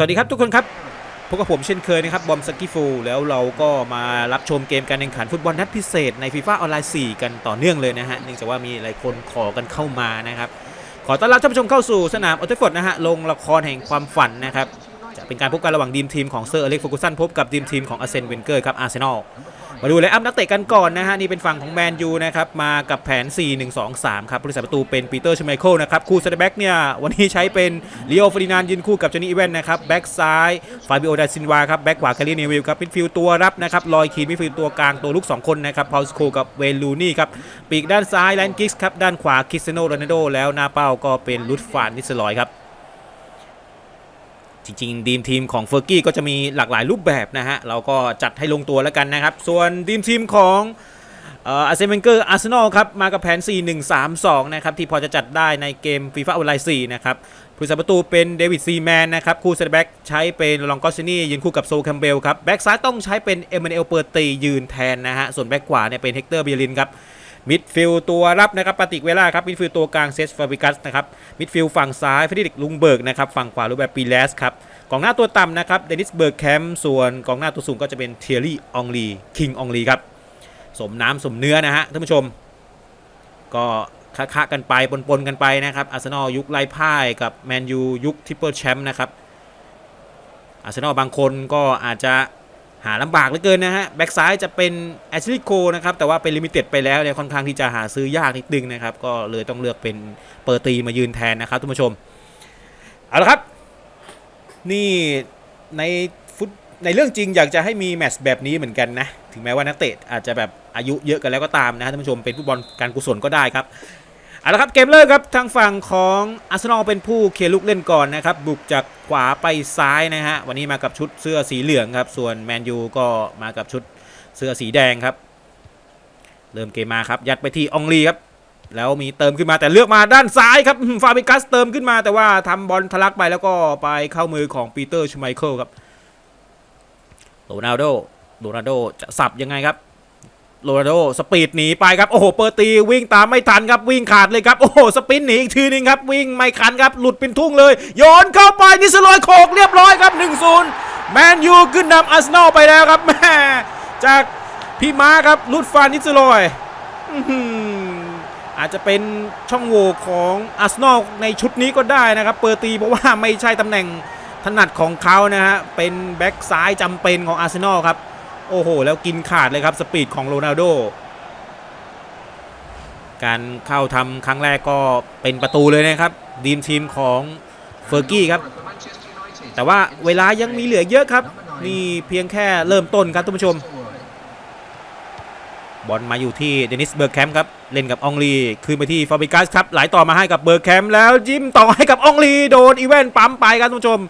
สวัสดีครับทุกคนครับพบกับผมเช่นเคยนะครับบอมสกิฟูแล้วเราก็มารับชมเกมการแข่งขันฟุตบอลนัดพิเศษในฟีฟ่าออนไลน์4กันต่อเนื่องเลยนะฮะเนื่องจากว่ามีหลายคนขอกันเข้ามานะครับ ขอต้อนรับท่านผู้ชมเข้าสู่สนามออตเทฟอร์ดนะฮะลงละครแห่งความฝันนะครับจะเป็นการพบกันระหว่างดีมทีมของเซอร์อเล็กซ์ฟูกุสันพบกับดีมทีมของอาร์เซนเวนเกอร์ครับอาร์เซนอล มาดูเลยอัพนักเตะกันก่อนนะฮะนี่เป็นฝั่งของแมนยูนะครับมากับแผน 4-1-2-3 ครับผู้รักษาประตูเป็นปีเตอร์ชไมเคิลนะครับคู่เซนเตอร์แบ็กเนี่ยวันนี้ใช้เป็นลีโอฟรินานยืนคู่กับจอนี่อีเวนนะครับแบ็กซ้ายฟาบิโอดาซินวาครับแบ็กขวาคาริเนวิลครับมิดฟิลด์ตัวรับนะครับลอยคีนมิดฟิลด์ตัวกลางตัวลุก2 คนนะครับพาวสโคกับเวลูนี่ครับปีกด้านซ้ายแลนกิกส์ครับด้านขวาคริสเซโนโรนัลโดแล้วหน้าเป้าก็เป็นลุดฟานนิสลอยครับ จริงๆดีมทีมของเฟอร์กี้ก็จะมีหลากหลายรูปแบบนะฮะ เราก็จัดให้ลงตัวแล้วกันนะครับ ส่วนดีมทีมของอาร์เซนเวนเกอร์อาร์เซนอลครับ มากับแผน 4-1-3-2 นะครับ ที่พอจะจัดได้ในเกมฟีฟ่าออนไลน์4นะครับผู้สาประตูเป็นเดวิดซีแมนนะครับ คู่เซนแบ็กใช้เป็นลองกอซินี่ยืนคู่กับโซแคมเบลครับ แบ็กซ้ายต้องใช้เป็นเอเมนเอลเปอร์ตียืนแทนนะฮะ ส่วนแบ็กขวาเนี่ยเป็นเฮกเตอร์เบียรินครับ มิดฟิลตัวรับนะครับปาติกเวล่าครับมิดฟิลตัวกลางเซสฟาบิกัสนะครับมิดฟิลฝั่งซ้ายเฟรดิกลุงเบิร์กนะครับฝั่งขวารูปแบบปีเลสครับกองหน้าตัวต่ำนะครับเดนิสเบิร์กแคมป์ส่วนกองหน้าตัวสูงก็จะเป็นเทียรี่องลีคิงองลีครับสมน้ำสมเนื้อนะฮะท่านผู้ชม ก็คะกันไปปนๆกันไปนะครับอาร์เซนอลยุคไล่พ่ายกับแมนยูยุคทริปเปิลแชมป์นะครับอาร์เซนอลบางคนก็อาจจะ หาลำบากเหลือเกินนะฮะ แบ็กซ้ายจะเป็นแอชลีย์โคนะครับ แต่ว่าเป็นลิมิเต็ดไปแล้วเนี่ยค่อนข้างที่จะหาซื้อยากนิดนึงนะครับ ก็เลยต้องเลือกเป็นเปอร์ตีมายืนแทนนะครับท่านผู้ชม เอาละครับ นี่ในฟุตในเรื่องจริงอยากจะให้มีแมตช์แบบนี้เหมือนกันนะ ถึงแม้ว่านักเตะอาจจะแบบอายุเยอะกันแล้วก็ตามนะฮะท่านผู้ชมเป็นฟุตบอลการกุศลก็ได้ครับ เอาละครับเกมเริ่มครับทางฝั่งของอาร์เซนอลเป็นผู้เคลียร์ลูกเล่นก่อนนะครับบุกจากขวาไปซ้ายนะฮะวันนี้มากับชุดเสื้อสีเหลืองครับส่วนแมนยูก็มากับชุดเสื้อสีแดงครับ เริ่มเกมมาครับยัดไปที่องลีครับแล้วมีเติมขึ้นมาแต่เลือกมาด้านซ้ายครับฟาบิกัสเติมขึ้นมาแต่ว่าทำบอลทะลักไปแล้วก็ไปเข้ามือของปีเตอร์ชูไมเคิลครับโรนัลโดโรนัลโดจะสับยังไงครับ โรนัลโดสปีดหนีไปครับโอ้โหเปิดตีวิ่งตามไม่ทันครับวิ่งขาดเลยครับโอ้โหสปินหนีอีกทีนึงครับวิ่งไม่คันครับหลุดเป็นทุ่งเลยโยนเข้าไปนิสลอยโขกเรียบร้อยครับ 1-0 แมนยูขึ้นนำอาร์เซนอลไปแล้วครับแม่จากพี่ม้าครับลุดฟานนิสลอยอื้อหืออาจจะเป็นช่องโหว่ของอาร์เซนอลในชุดนี้ก็ได้นะครับ เปิดตีเพราะว่าไม่ใช่ตำแหน่งถนัดของเขานะฮะเป็นแบ็กซ้ายจำเป็นของอาร์เซนอลครับ โอ้โห แล้วกินขาดเลยครับ สปีดของโรนัลโด การเข้าทำครั้งแรกก็เป็นประตูเลยนะครับดีมทีมของเฟอร์กี้ครับ แต่ว่าเวลายังมีเหลือเยอะครับ นี่เพียงแค่เริ่มต้นครับท่านผู้ชม บอลมาอยู่ที่เดนิสเบิร์กแคมป์ครับ เล่นกับองลีคืนไปที่ฟาบิกัสครับ ไหลต่อมาให้กับเบิร์กแคมป์แล้วจิ้มต่อให้กับองลีโดนอีเวนปั๊มไปครับท่านผู้ชม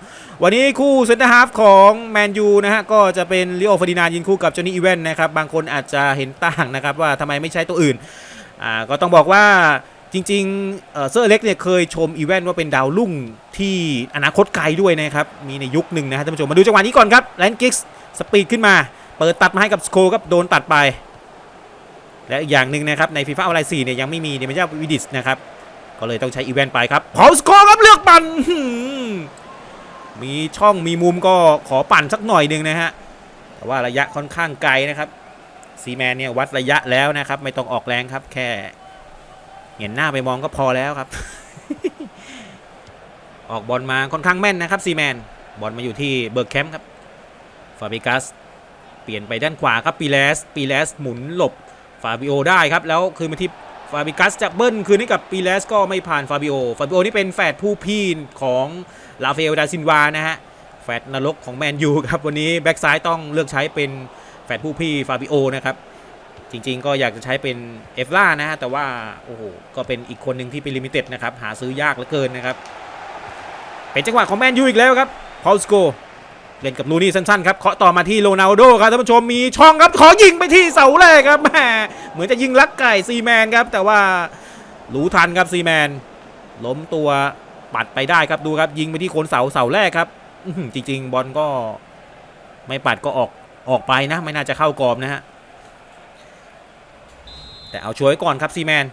วันนี้คู่เซนเตอร์ฮาฟของแมนยูนะฮะก็จะเป็นลิโอฟ e ดินานยินคู่กับจอห์นนี่อีเวนนะครับบางคนอาจจะเห็นต่างนะครับว่าทำไมไม่ใช้ตัวอื่นอ่าก็ต้องบอกว่าจริงๆเออเซอร์เล็กเนี่ยเคยชมอีเวนว่าเป็นดาวรุ่งที่อนาคตไกลด้วยนะครับ มีในยุคหนึ่งนะฮะท่านผู้ชมมาดูจังหวะนี้ก่อนครับแลนกิกส์สปีดขึ้นมา เปิดตัดมาให้กับสโคครับโดนตัดไป และอีกอย่างหนึ่งนะครับในฟีฟ่าออนไลน์4เนี่ยยังไม่มีเดมิจาวิดิสนะครับก็เลยต้องใช้อีเวนไปครับพอสโคครับเลือกปันอื้อหือ มีช่องมีมุมก็ขอปั่นสักหน่อยหนึ่งนะฮะแต่ว่าระยะค่อนข้างไกลนะครับซีแมนเนี่ยวัดระยะแล้วนะครับ ไม่ต้องออกแรงครับ แค่เห็นหน้าไปมองก็พอแล้วครับ ออกบอลมาค่อนข้างแม่นนะครับซีแมนบอลมาอยู่ที่เบิร์กแคมป์ครับฟาบิกัสเปลี่ยนไปด้านขวาครับปีเลสปีเลสหมุนหลบฟาบิโอได้ครับ แล้วคืนมาที่ฟาบิกัสจะเบิ้ลคืนให้กับปีเลสก็ไม่ผ่านฟาบิโอฟาบิโอนี่เป็นแฝดผู้พี่ของ ลาเฟลดาซินวานะฮะแฝดนรกของแมนยูครับวันนี้แบ็กซ้ายต้องเลือกใช้เป็นแฝดผู้พี่ฟาบิโอนะครับจริงๆ ก็อยากจะใช้เป็นเอฟล่านะฮะแต่ว่าโอ้โหก็เป็นอีกคนหนึ่งที่เป็นลิมิเต็ดนะครับหาซื้อยากเหลือเกินนะครับเป็นจังหวะของแมนยูอีกแล้วครับพอลสโกเล่นกับลูนี่สั้นๆครับเคาะต่อมาที่โรนัลโดครับท่านผู้ชมมีช่องครับขอยิงไปที่เสาแรกครับแหมเหมือนจะยิงลักไก่ซีแมนครับแต่ว่ารู้ทันครับซีแมนล้มตัว ปัดไปได้ครับดูครับยิงไปที่โคนเสาเสาแรกครับจริง ๆ บอลก็ไม่ปัดก็ออกออกไปนะ ไม่น่าจะเข้ากรอบนะฮะแต่เอาช่วยก่อนครับซีแมน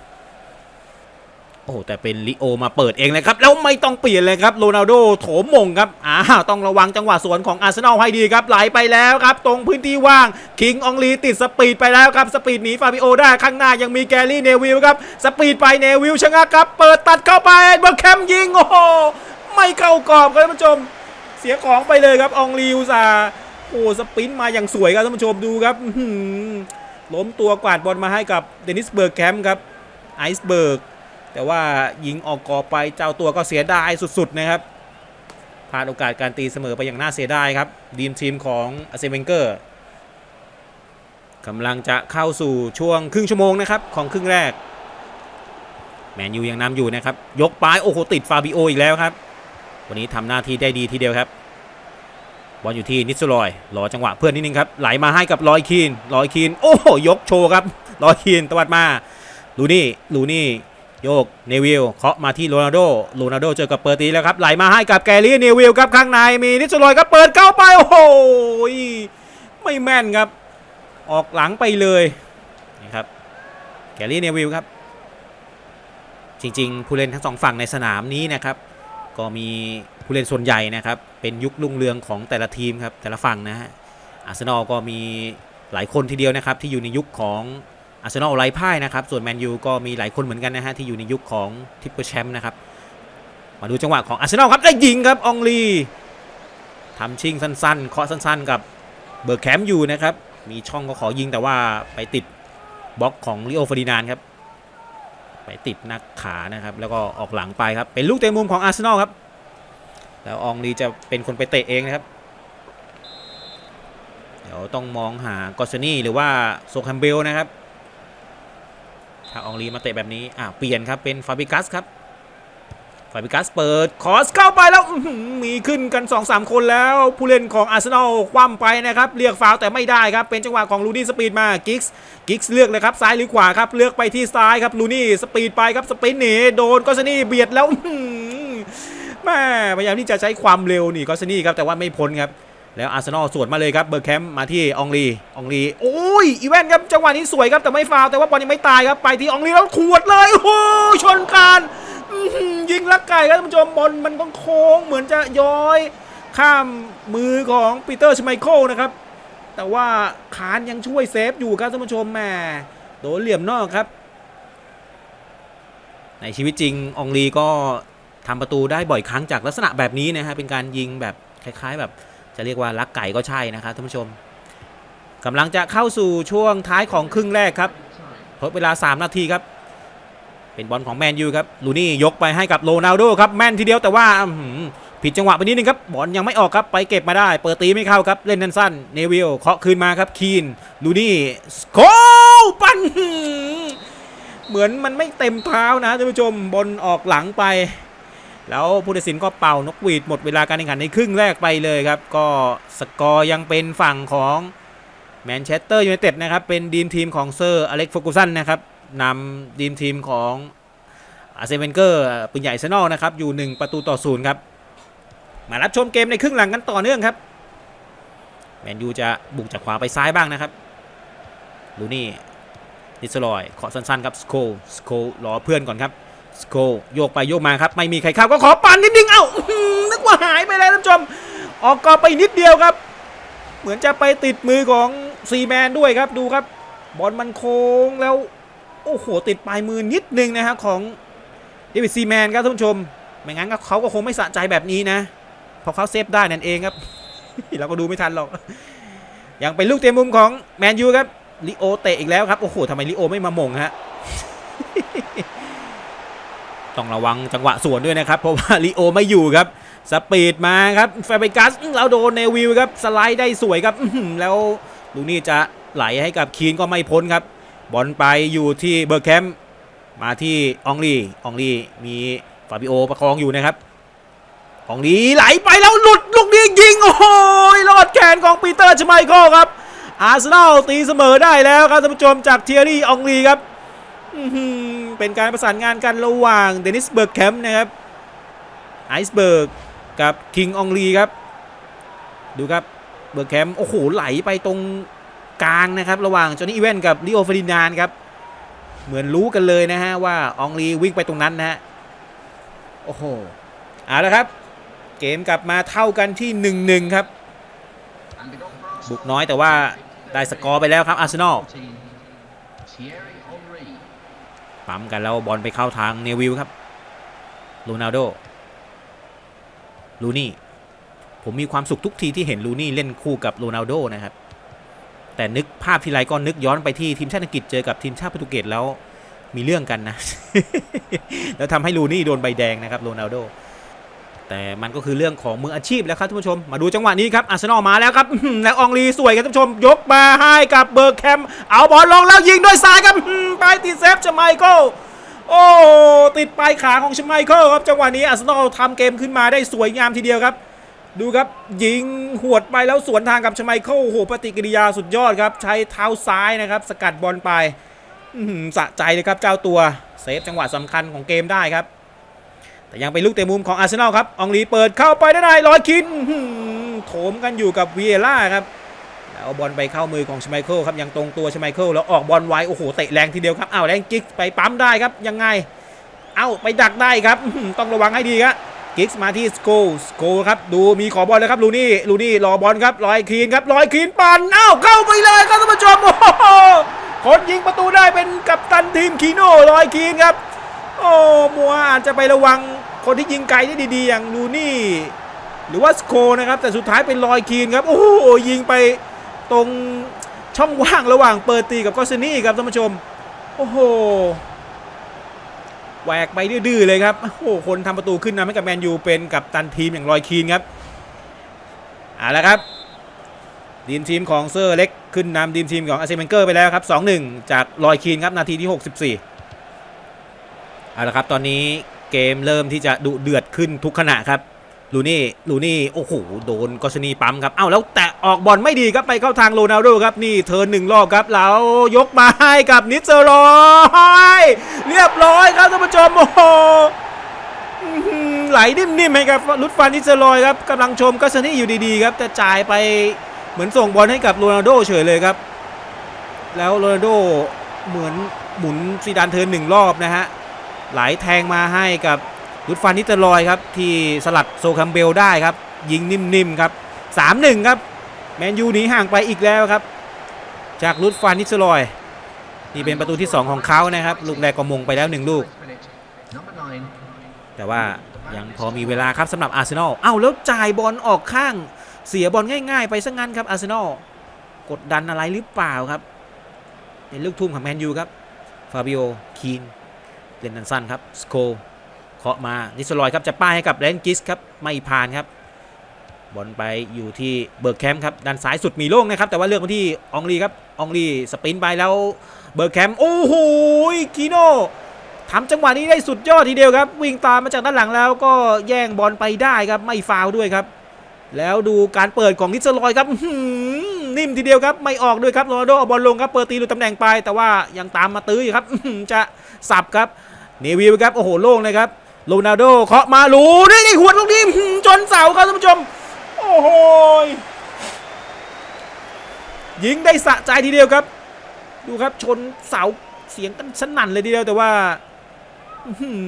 โอ้โหแต่เป็นลิโอมาเปิดเองเลยครับแล้วไม่ต้องเปลี่ยนเลยครับโรนัลโดโถมมงครับอ้าวต้องระวังจังหวะสวนของอาร์เซนอลให้ดีครับไหลไปแล้วครับ ตรงพื้นที่ว่างคิงอองลีติดสปีดไปแล้วครับสปีดหนีฟาบิโอได้ข้างหน้ายังมีแกรี่เนวิลครับสปีดไปเนวิลชะงักครับ เปิดตัดเข้าไปเบอร์แคมยิงโอ้โหไม่เข้ากรอบครับท่านผู้ชม เสียของไปเลยครับอองลีอุตสาโอ้สปินมาอย่างสวยครับท่านผู้ชมดูครับหือล้มตัวกวาดบอลมาให้กับเดนิสเบิร์กแคมป์ครับไอซ์เบิร์ก แต่ว่ายิงออกกอไปเจ้าตัวก็เสียดายสุด ๆ นะครับพลาดโอกาสการตีเสมอไปอย่างน่าเสียดายครับดีมทีมของอาเซเวนเกอร์กำลังจะเข้าสู่ช่วงครึ่งชั่วโมงนะครับของครึ่งแรก แมนยูยังนำอยู่นะครับ ยกปลายโอ้โหติดฟาบิโออีกแล้วครับ วันนี้ทำหน้าที่ได้ดีทีเดียวครับบอลอยู่ที่นิสโลอยรอจังหวะเพื่อนนิดนึงครับไหลมาให้กับลอยคีนลอยคีนโอ้โหยกโชว์ครับลอยคีนตวัดมาลูนี่ลูนี่ โยกเนวิลเคาะมาที่โรนัลโดโรนัลโดเจอกับเปิดตีแล้วครับไหลมาให้กับแกรี่เนวิลครับข้างในมีนิสโลอยครับเปิดเข้าไปโอ้โหไม่แม่นครับ ออกหลังไปเลยนี่ครับแกรี่เนวิลครับจริงๆ ผู้เล่นทั้งสองฝั่งในสนามนี้นะครับก็มีผู้เล่นส่วนใหญ่นะครับเป็นยุครุ่งเรืองของแต่ละทีมครับแต่ละฝั่งนะฮะอาร์เซนอลก็มีหลายคนทีเดียวนะครับที่อยู่ในยุคของ อาร์เซนอลไร้พ่ายนะครับ ส่วนแมนยูก็มีหลายคนเหมือนกันนะฮะที่อยู่ในยุคของทิปเปอร์แชมป์นะครับ มาดูจังหวะของอาร์เซนอลครับได้ยิงครับองลีทำชิงสั้นๆ เคาะสั้นๆ กับเบอร์แคมป์อยู่นะครับ มีช่องก็ขอยิงแต่ว่าไปติดบล็อกของลิโอฟอร์ดินานครับ ไปติดหนักขานะครับ แล้วก็ออกหลังไปครับ เป็นลูกเตะมุมของอาร์เซนอลครับ แล้วองลีจะเป็นคนไปเตะเองนะครับเดี๋ยวต้องมองหากอสนี่หรือว่าโซคัมเบลนะครับ ถ้าอองลีมาเตะแบบนี้อ่าเปลี่ยนครับเป็นฟาบิกัสครับฟาบิกัสเปิดคอสเข้าไปแล้วมีขึ้นกัน 2-3 คนแล้วผู้เล่นของอาร์เซนอลคว่ำไปนะครับเรียกฟาวแต่ไม่ได้ครับ เป็นจังหวะของลูนี่สปีดมากิกส์กิกส์เลือกเลยครับซ้ายหรือขวาครับเลือกไปที่ซ้ายครับลูนี่สปีดไปครับสปินต์หนีโดนกอสนี่เบียดแล้วแม่พยายามที่จะใช้ความเร็วนี่กอสนี่ครับแต่ว่าไม่พ้นครับ แล้วอาร์เซนอลสวนมาเลยครับเบอร์แคมป์มาที่องลีองลีโอ้ยอีแวนครับจังหวะนี้สวยครับแต่ไม่ฟาวแต่ว่าบอลยังไม่ตายครับไปที่องลีแล้วขวดเลยโอ้โชนการยิงลักไก่ครับท่านผู้ชมบอลมันต้องโค้งเหมือนจะย้อย ข้ามมือของปีเตอร์ชไมเคิลนะครับ แต่ว่าคานยังช่วยเซฟอยู่ครับท่านผู้ชมแหมโดนเหลี่ยมนอกครับ ในชีวิตจริงอองลีก็ทำประตูได้บ่อยครั้งจากลักษณะแบบนี้นะฮะเป็นการยิงแบบคล้าย ๆแบบ จะเรียกว่าลักไก่ก็ใช่นะครับท่านผู้ชมกำลังจะเข้าสู่ช่วงท้ายของครึ่งแรกครับทดเวลา 3 นาทีครับ เป็นบอลของแมนยูครับลูนี่ยกไปให้กับโรนัลโดครับแม่นทีเดียวแต่ว่าผิดจังหวะไปนิดนึงครับบอลยังไม่ออกครับไปเก็บมาได้ เปิดตีไม่เข้าครับ เล่นสั้นๆเนวิลเคาะคืนมาครับคีนลูนี่โคปั้นเหมือนมันไม่เต็มเท้านะท่านผู้ชมบอลออกหลังไป แล้วผู้ตัดสินก็เป่านกหวีดหมดเวลาการแข่งขันในครึ่งแรกไปเลยครับ ก็สกอร์ยังเป็นฝั่งของแมนเชสเตอร์ยูไนเต็ดนะครับ เป็นดีมทีมของเซอร์อเล็กซ์ฟกูสันนะครับนำดีมทีมของอาเซนเวนเกอร์ปืนใหญ่เซนอลนะครับ อยู่ 1 ประตูต่อศูนย์ครับ มารับชมเกมในครึ่งหลังกันต่อเนื่องครับ แมนยูจะบุกจากขวาไปซ้ายบ้างนะครับลูนี่นิสลอยขอสั้นๆครับสโคสโครอเพื่อนก่อนครับ สโคโยกไปโยกมาครับ ไม่มีใครเข้าก็ขอปั่นนิดนึงเอ้าอื้อหือนึกว่าหายไปแล้วท่านผู้ชม ออกกอไปนิดเดียวครับ เหมือนจะไปติดมือของซีแมนด้วยครับดูครับ บอลมันโค้งแล้ว โอ้โห ติดปลายมือนิดนึงนะฮะของเดวิดซีแมนครับท่านผู้ชม ไม่งั้นก็เขาก็คงไม่สะใจแบบนี้นะพราะเขาเซฟได้นั่นเองครับเราก็ดูไม่ทันหรอกยังเป็นลูกเตะมุมของแมนยูครับลิโอเตะอีกแล้วครับ โอ้โหทำไมลิโอไม่มาหม่งฮะ ต้องระวังจังหวะสวนด้วยนะครับ เพราะว่าลิโอไม่อยู่ครับ สปีดมาครับฟาเบกัสแล้วโดนเนวิลครับ สไลด์ได้สวยครับแล้วลูนี่จะไหลให้กับคีนก็ไม่พ้นครับ บอลไปอยู่ที่เบอร์แคมมาที่อองลีอองลีมีฟาบิโอประคองอยู่นะครับอองลีไหลไปแล้วหลุดลูกนี้ยิง โอ้โหรอดแขนของปีเตอร์ชไมเคิลครับ อาร์เซนอลตีเสมอได้แล้วครับท่านผู้ชมจากเทียรี่อองลีครับ เป็นการประสานงานกันระหว่างเดนิสเบิร์กแคมป์นะครับไอซ์เบิร์กกับคิงอองลีครับ ดูครับเบิร์กแคมป์โอ้โหไหลไปตรงกลางนะครับ ระหว่างจอห์นนี่อีเวนกับลิโอเฟรดินานครับ เหมือนรู้กันเลยนะฮะว่าอองลีวิ่งไปตรงนั้นนะฮะโอ้โหเอาละครับ เกมกลับมาเท่ากันที่1-1ครับบุกน้อยแต่ว่าได้สกอร์ไปแล้วครับอาร์เซนอล ปั๊มกันแล้วบอลไปเข้าทางเนวิลครับโรนัลโดลูนี่ผมมีความสุขทุกทีที่เห็นลูนี่เล่นคู่กับโรนัลโดนะครับ แต่นึกภาพทีไรก็นึกย้อนไปที่ทีมชาติอังกฤษเจอกับทีมชาติโปรตุเกสแล้วมีเรื่องกันนะ แล้วทำให้ลูนี่โดนใบแดงนะครับโรนัลโด แต่มันก็คือเรื่องของมืออาชีพแล้วครับท่านผู้ชม มาดูจังหวะนี้ครับอาร์เซนอลมาแล้วครับแล้วอองลีสวยครับท่านผู้ชม ยกมาให้กับเบอร์แคม เอาบอลลงแล้วยิงด้วยซ้ายครับไปติดเซฟชไมเคิลโอ้ติดปลายขาของชไมเคิลครับจังหวะนี้อาร์เซนอลทำเกมขึ้นมาได้สวยงามทีเดียวครับ ดูครับยิงหวดไปแล้วสวนทางกับชไมเคิลโอ้โหปฏิกิริยาสุดยอดครับ ใช้เท้าซ้ายนะครับ สกัดบอลไปสะใจเลยครับเจ้าตัวเซฟจังหวะสำคัญของเกมได้ครับ แต่ยังเป็นลูกเตะมุมของอาร์เซนอลครับ อองลีเปิดเข้าไปได้านในลอยคินโถมกันอยู่กับเวีเอล่าครับแล้วบอลไปเข้ามือของชไมเคิลครับยังตรงตัวชไมเคิลแล้วออกบอลไวโอ้โหเตะแรงทีเดียวครับอ้าวแรงกิกไปปั๊มได้ครับยังไง เอ้าไปดักได้ครับต้องระวังให้ดีครับกิกมาที่สโกสโกครับดูมีขอบอลเลยครับลูนี่ลูนี่รอบอลครับลอยคีนครับลอยคีนปันเอ้าเข้าไปเลยครับท่านผู้ชมโอ้โหคนยิงประตูได้เป็นกัปตันทีมคีโน่ลอยคีนครับ โอ้มัวอาจจะไประวังคนที่ยิงไกลได้ดีๆ อย่างลูนี่ หรือว่าสโคนะครับ แต่สุดท้ายเป็นลอยคีนครับ โอ้โหยิงไปตรงช่องว่างระหว่างเปิดตีกับกอสนี่ครับท่านผู้ชม โอ้โหแหวกไปดื้อๆเลยครับ โอ้โห คนทำประตูขึ้นนำให้กับแมนยูเป็นกับตันทีมอย่างลอยคีนครับเอาละครับดีมทีมของเซอร์เล็กขึ้นนำดีมทีมของอาเซนเบงเกอร์ไปแล้วครับ 2-1 จากลอยคีนครับ นาทีที่ 64 เอาละครับตอนนี้เกมเริ่มที่จะดุเดือดขึ้นทุกขณะครับลูนี่ลูนี่โอ้โหโดนกอชนีปั๊มครับเอ้าแล้วแตะออกบอลไม่ดีครับไปเข้าทางโรนัลโดครับนี่เทินหนึ่งรอบครับแล้วยกมาให้กับนิสเซอร์ลอยเรียบร้อยครับท่านผู้ชมโอ้โหไหลนิ่มๆให้กับลุดฟานนิสเซอร์ลอยครับกำลังชมกอชนีอยู่ดีๆครับแต่จ่ายไปเหมือนส่งบอลให้กับโรนัลโดเฉยเลยครับ แล้วโรนัลโดเหมือนหมุนซีดานเทินหนึ่งรอบนะฮะ ไหลแทงมาให้กับลุดฟานนิตอร์ลอยครับ ที่สลัดโซคัมเบลได้ครับ ยิงนิ่มๆครับ 3-1 ครับ แมนยูหนีห่างไปอีกแล้วครับ จากลุดฟานนิสเตอร์ลอย นี่เป็นประตูที่ 2 ของเขานะครับ ลูกแรกก็มงไปแล้ว 1 ลูก แต่ว่ายังพอมีเวลาครับสำหรับอาร์เซนอลเอ้าแล้วจ่ายบอลออกข้าง เสียบอลง่าย ๆ ไปซะงั้นครับอาร์เซนอลกดดันอะไรหรือเปล่าครับเป็นลูกทุ่มของแมนยูครับฟาบิโอคีน ล่นสั้นครับสโคเคาะมานิสลอยครับจะป้ายให้กับแรนกิสครับไม่ผ่านครับบอลไปอยู่ที่เบิร์กแคมป์ครับด้านซ้ายสุดมีโล่งนะครับแต่ว่าเลือกมาที่อองลีครับอองลีสปินไปแล้วเบิร์กแคมป์โอ้โหคีโน่ทำจังหวะนี้ได้สุดยอดทีเดียวครับ วิ่งตามมาจากด้านหลังแล้วก็แย่งบอลไปได้ครับไม่ฟาวด้วยครับ แล้วดูการเปิดของนิสลอยครับนิ่มทีเดียวครับไม่ออกด้วยครับโรนัลโดเอาบอลลงครับเปิดตีหลุดตำแหน่งไป แต่ว่ายังตามมาตื้ออยู่ครับจะสับครับ นวิลครับโอ้โหโล่งเลยครับโรนัลโดเคาะมาลูนี่นี่หัวลูกนี้จนเสาครับท่านผู้ชม โอ้โหยยิงได้สะใจทีเดียวครับ ดูครับชนเสาเสียงกันสนั่นเลยทีเดียวแต่ว่า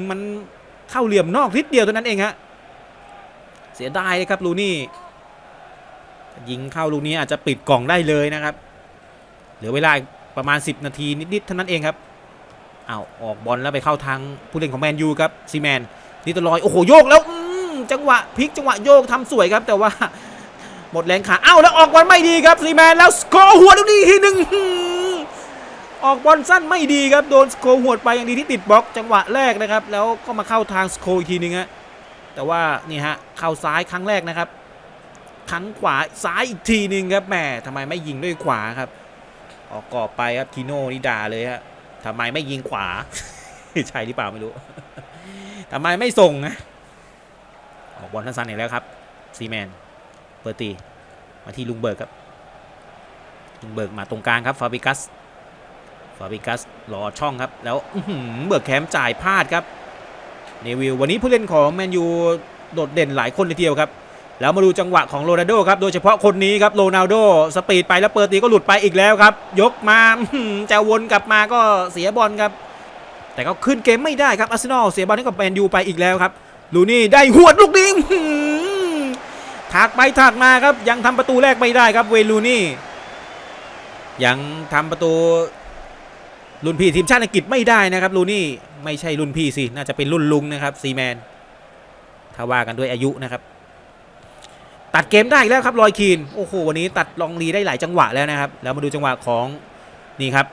มันเข้าเหลี่ยมนอกนิดเดียวเท่านั้นเองฮะเสียดายเลยครับลูนี่ยิงเข้าลูกนี้อาจจะปิดกล่องได้เลยนะครับ เหลือเวลาประมาณ 10 นาทีนิดๆเท่านั้นเองครับ เอาออกบอลแล้วไปเข้าทางผู้เล่นของแมนยูครับซีแมนนิตลอยโอ้โหโยกแล้วจังหวะพลิกจังหวะโยกทำสวยครับ แต่ว่าหมดแรงขาเอ้าแล้วออกบอลไม่ดีครับซีแมนแล้วสโกอร์หัวลูกนี้ทีหนึ่งออกบอลสั้นไม่ดีครับโดนสโกอร์หัวดไปอย่างดีที่ติดบล็อกจังหวะแรกนะครับ แล้วก็มาเข้าทางสโกอร์อีกทีนึงฮะแต่ว่านี่ฮะเข้าซ้ายครั้งแรกนะครับครั้งขวาซ้ายอีกทีนึงครับแหมทำไมไม่ยิงด้วยขวาครับ ออกกรอบไปครับทีโน่นี่ด่าเลยฮะ ทำไมไม่ยิงขวา ใช่หรือเปล่าไม่รู้ทำไมไม่ส่งนะออกบอลสั้นๆอีกแล้วครับซีแมนเปิดตีมาที่ลุงเบิร์กครับลุงเบิร์กมาตรงกลางครับฟาบิกัสฟาบิกัสรอช่องครับ แล้วเบิร์กแคมจ่ายพลาดครับเนวิลวันนี้ผู้เล่นของแมนยูโดดเด่นหลายคนเลยทีเดียวครับ แล้วมาดูจังหวะของโรนัลโดครับโดยเฉพาะคนนี้ครับโรนัลโดสปีดไปแล้วเปิดตีก็หลุดไปอีกแล้วครับ ยกมาจะวนกลับมาก็เสียบอลครับ แต่ก็ขึ้นเกมไม่ได้ครับอาร์เซนอลเสียบอลให้กับแมนยูไปอีกแล้วครับลูนี่ได้หวดลูกนี้ถากไปถากมาครับ ยังทำประตูแรกไม่ได้ครับเวลูนี่ ยังทำประตูรุ่นพี่ทีมชาติอังกฤษไม่ได้นะครับลูนี่ไม่ใช่รุ่นพี่สิน่าจะเป็นรุ่นลุงนะครับซีแมนถ้าว่ากันด้วยอายุนะครับ ตัดเกมได้อีกแล้วครับลอยคีนโอ้โหวันนี้ตัดลองรีได้หลายจังหวะแล้วนะครับ แล้วมาดูจังหวะของนี่ครับ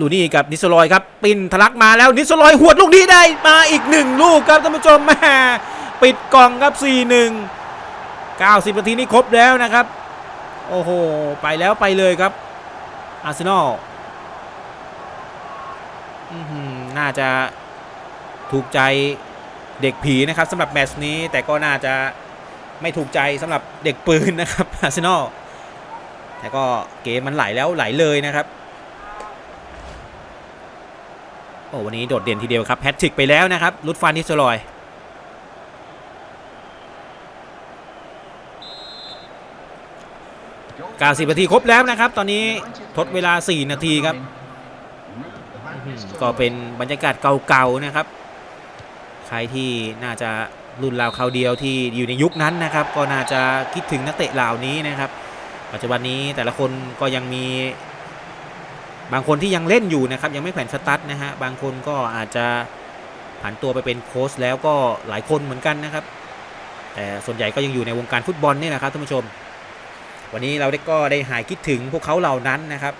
ลูนี่กับนิสโลอยครับ ปินทะลักมาแล้วนิสโลอยหวดลูกนี้ได้มาอีกหนึ่งลูกครับท่านผู้ชมแม่ปิดกล่องครับ 4-1 90นาทีนี้ครบแล้วนะครับ โอ้โห ไปแล้วไปเลยครับอาร์เซนอลน่าจะถูกใจเด็กผีนะครับสำหรับแมตช์นี้แต่ก็น่าจะ ไม่ถูกใจสำหรับเด็กปืนนะครับอาร์เซนอลแต่ก็เกมมันไหลแล้วไหลเลยนะครับโอ้วันนี้โดดเด่นทีเดียวครับแพทริกไปแล้วนะครับลุดฟานนิสลอย90นาทีครบแล้วนะครับ ตอนนี้ทดเวลา 4 นาทีครับ ก็เป็นบรรยากาศเก่าๆนะครับ ใครที่น่าจะ รุ่นราวคราวเดียวที่อยู่ในยุคนั้นนะครับ ก็น่าจะคิดถึงนักเตะเหล่านี้นะครับ ปัจจุบันนี้แต่ละคนก็ยังมี บางคนที่ยังเล่นอยู่นะครับ ยังไม่แขวนสตั๊ดนะฮะบางคนก็อาจจะผันตัวไปเป็นโค้ชแล้วก็หลายคนเหมือนกันนะครับ แต่ส่วนใหญ่ก็ยังอยู่ในวงการฟุตบอลนี่นะครับท่านผู้ชม วันนี้เราได้ก็ได้หายคิดถึงพวกเขาเหล่านั้นนะครับ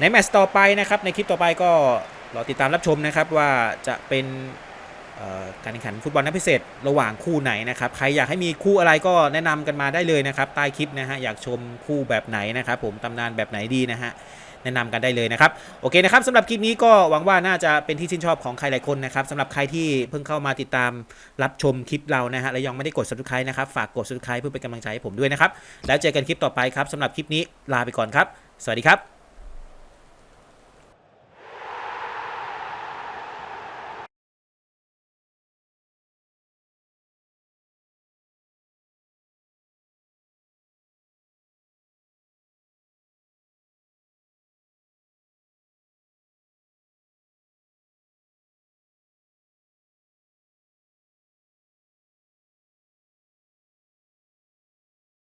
ในแมตช์ต่อไปนะครับ ในคลิปต่อไปก็รอติดตามรับชมนะครับว่าจะเป็น การแข่งขันฟุตบอลนัดพิเศษระหว่างคู่ไหนนะครับใครอยากให้มีคู่อะไรก็แนะนำกันมาได้เลยนะครับใต้คลิปนะฮะอยากชมคู่แบบไหนนะครับผมตำนานแบบไหนดีนะฮะแนะนำกันได้เลยนะครับโอเคนะครับสำหรับคลิปนี้ก็หวังว่าน่าจะเป็นที่ชื่นชอบของใครหลายคนนะครับสำหรับใครที่เพิ่งเข้ามาติดตามรับชมคลิปเรานะฮะและยังไม่ได้กด subscribe นะครับฝากกด subscribe เพื่อเป็นกำลังใจให้ผมด้วยนะครับแล้วเจอกันคลิปต่อไปครับสำหรับคลิปนี้ลาไปก่อนครับ สวัสดีครับ